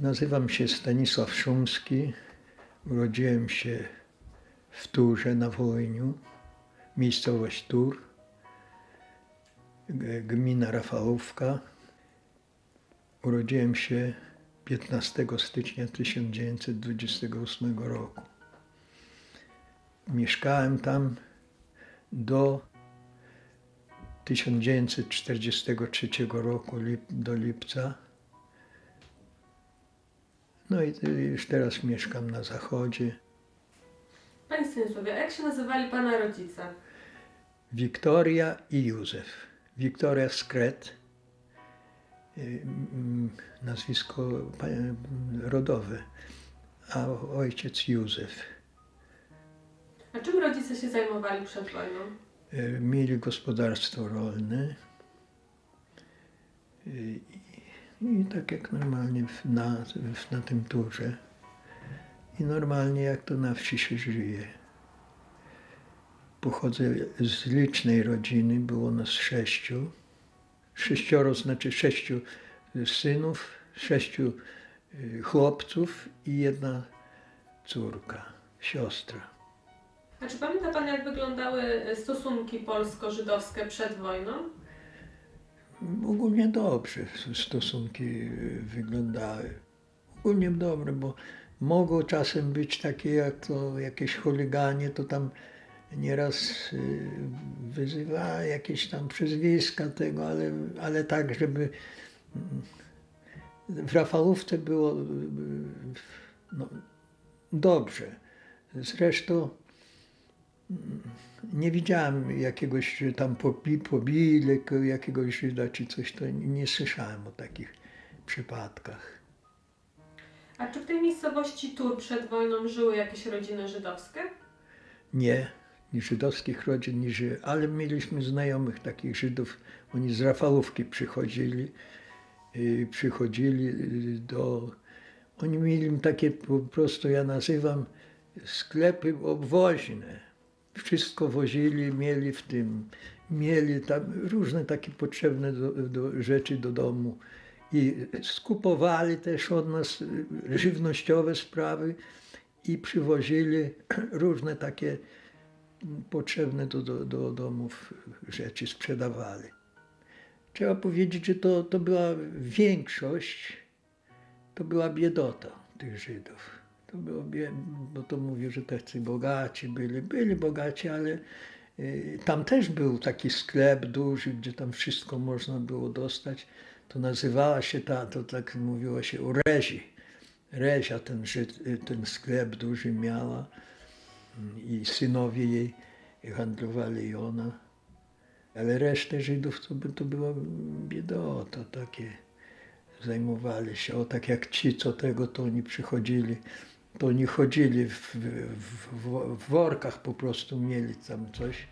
Nazywam się Stanisław Szumski. Urodziłem się w Turze na Wołyniu, miejscowość Tur, gmina Rafałówka. Urodziłem się 15 stycznia 1928 roku. Mieszkałem tam do 1943 roku, do lipca. No i już teraz mieszkam na zachodzie. Panie Stanisławie, a jak się nazywali Pana rodzice? Wiktoria i Józef. Wiktoria Skret, y, mm, nazwisko rodowe, a ojciec Józef. A czym rodzice się zajmowali przed wojną? Y, Mieli gospodarstwo rolne y, i, i tak jak normalnie na, na tym turze. I normalnie jak to na wsi się żyje. Pochodzę z licznej rodziny, było nas sześciu. Sześcioro znaczy sześciu synów, sześciu y, chłopców i jedna córka, siostra. A czy pamięta Pan, jak wyglądały stosunki polsko-żydowskie przed wojną? Ogólnie dobrze stosunki y, wyglądały. Ogólnie dobre, bo mogą czasem być takie jak to jakieś chuliganie, to tam nieraz y, wyzywała jakieś tam przezwiska tego, ale, ale tak, żeby mm, w Rafałówce było y, no, dobrze. Zresztą nie widziałem jakiegoś, tam pobi, pobili ko- jakiegoś Żyda czy coś, to nie, nie słyszałem o takich przypadkach. A czy w tej miejscowości Tur przed wojną żyły jakieś rodziny żydowskie? Nie, ni żydowskich rodzin, ni Ży... ale mieliśmy znajomych takich Żydów, oni z Rafałówki przychodzili, y, przychodzili y, do... Oni mieli takie po prostu, ja nazywam, sklepy obwoźne. Wszystko wozili, mieli w tym, mieli tam różne takie potrzebne do, do rzeczy do domu. I skupowali też od nas żywnościowe sprawy i przywozili różne takie potrzebne do, do, do domów rzeczy sprzedawali. Trzeba powiedzieć, że to, to była większość, to była biedota tych Żydów. To było, bie- bo to mówię, że tacy bogaci byli, byli bogaci, ale y, tam też był taki sklep duży, gdzie tam wszystko można było dostać. To nazywała się ta, to tak mówiło się u Rezi. Rezia ten, y, ten sklep duży miała i synowie jej handlowali i ona. Ale resztę Żydów to, to była biedota, takie zajmowali się. O tak jak ci, co tego, to oni przychodzili, to oni chodzili w, w, w, workach po prostu, mieli tam coś.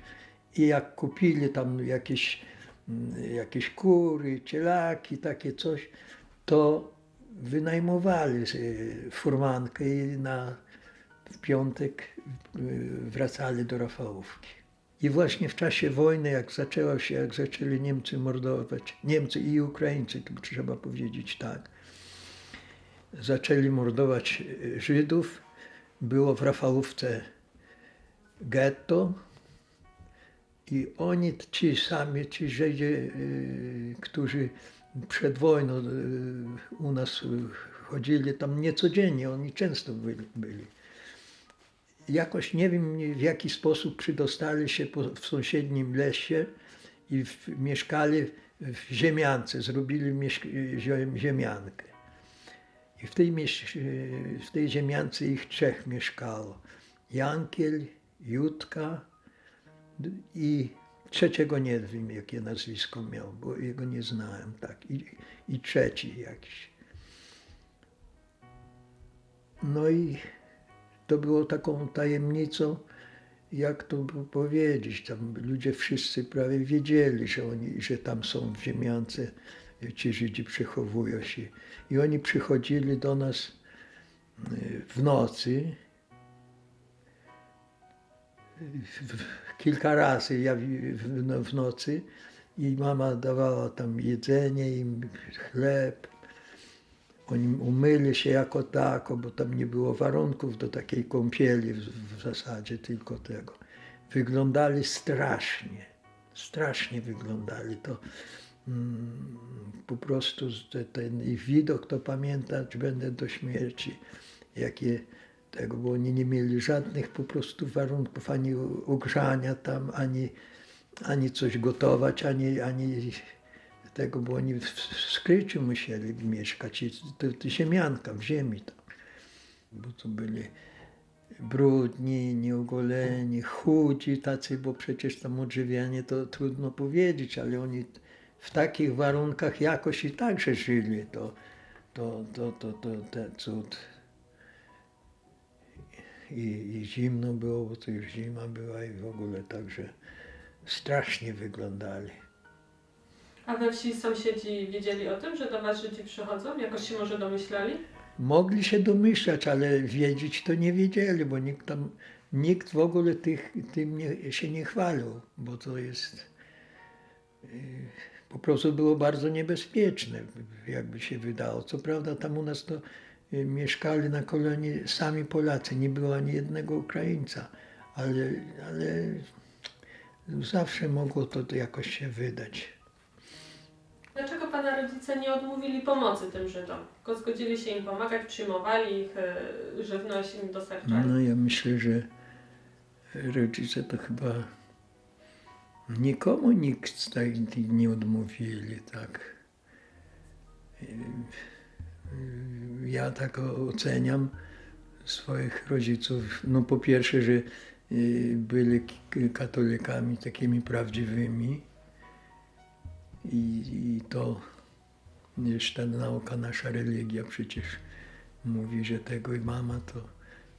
I jak kupili tam jakieś, mm, jakieś kury, cielaki, takie coś, to wynajmowali y, furmankę i na w piątek y, wracali do Rafałówki. I właśnie w czasie wojny, jak zaczęła się, jak zaczęli Niemcy mordować, Niemcy i Ukraińcy, trzeba powiedzieć tak, zaczęli mordować y, Żydów, było w Rafałówce getto i oni, ci sami, ci Żydzi, y, którzy przed wojną y, u nas chodzili tam niecodziennie, oni często byli. byli jakoś nie wiem w jaki sposób przydostali się w sąsiednim lesie i w, mieszkali w ziemiance, zrobili mieszk- ziem, ziemiankę. I w tej, mieś- w tej ziemiance ich trzech mieszkało. Jankiel, Jutka i trzeciego nie wiem jakie nazwisko miał, bo jego nie znałem. Tak. I, i trzeci jakiś. No i to było taką tajemnicą, jak to powiedzieć, tam ludzie wszyscy prawie wiedzieli, że, oni, że tam są w ziemiance, ci Żydzi przechowują się. I oni przychodzili do nas y, w nocy, kilka razy ja w, no, nocy i mama dawała tam jedzenie im, chleb. Oni umyli się jako tako, bo tam nie było warunków do takiej kąpieli w, w zasadzie, tylko tego. Wyglądali strasznie, strasznie wyglądali. To po prostu ten widok to pamiętać będę do śmierci. Jakie tego, bo oni nie mieli żadnych po prostu warunków ani ugrzania tam, ani, ani coś gotować, ani, ani tego, bo oni w, skryciu musieli mieszkać to, to ziemianka w ziemi tam. Bo to byli brudni, nieogoleni, chudzi tacy, bo przecież tam odżywianie to trudno powiedzieć, ale oni w takich warunkach jakoś i także żyli. To, to, to, to, to ten cud. I, I zimno było, bo to już zima była i w ogóle także strasznie wyglądali. A we wsi sąsiedzi wiedzieli o tym, że do was Żydzi przychodzą? Jakoś się może domyślali? Mogli się domyślać, ale wiedzieć to nie wiedzieli, bo nikt tam, nikt w ogóle tych, tym nie, się nie chwalił, bo to jest yy, po prostu było bardzo niebezpieczne, jakby się wydało. Co prawda tam u nas to yy, mieszkali na kolonii sami Polacy, nie było ani jednego Ukraińca, ale, ale zawsze mogło to jakoś się wydać. Dlaczego pana rodzice nie odmówili pomocy tym Żydom? Tylko zgodzili się im pomagać, przyjmowali ich, e, żywność im dostarczali? No ja myślę, że rodzice to chyba nikomu nikt nie odmówili, tak. Ja tak oceniam swoich rodziców. No po pierwsze, że yy, byli katolikami takimi prawdziwymi i, i to ta nauka, nasza religia przecież mówi, że tego i mama to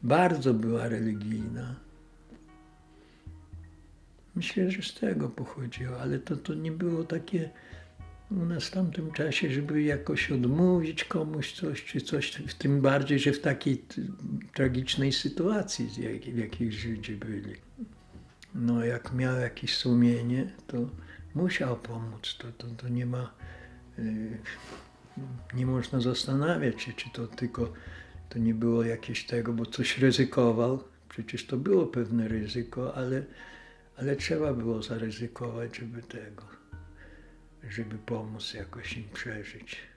bardzo była religijna. Myślę, że z tego pochodziło, ale to, to nie było takie u nas w tamtym czasie, żeby jakoś odmówić komuś coś, czy coś, w tym bardziej, że w takiej tragicznej sytuacji, w jakiej Żydzi byli. No, jak miał jakieś sumienie, to musiał pomóc. To, to, to nie ma, y, nie można zastanawiać się, czy to tylko to nie było jakieś tego, bo coś ryzykował. Przecież to było pewne ryzyko, ale, ale trzeba było zaryzykować, żeby tego, żeby pomóc jakoś im przeżyć.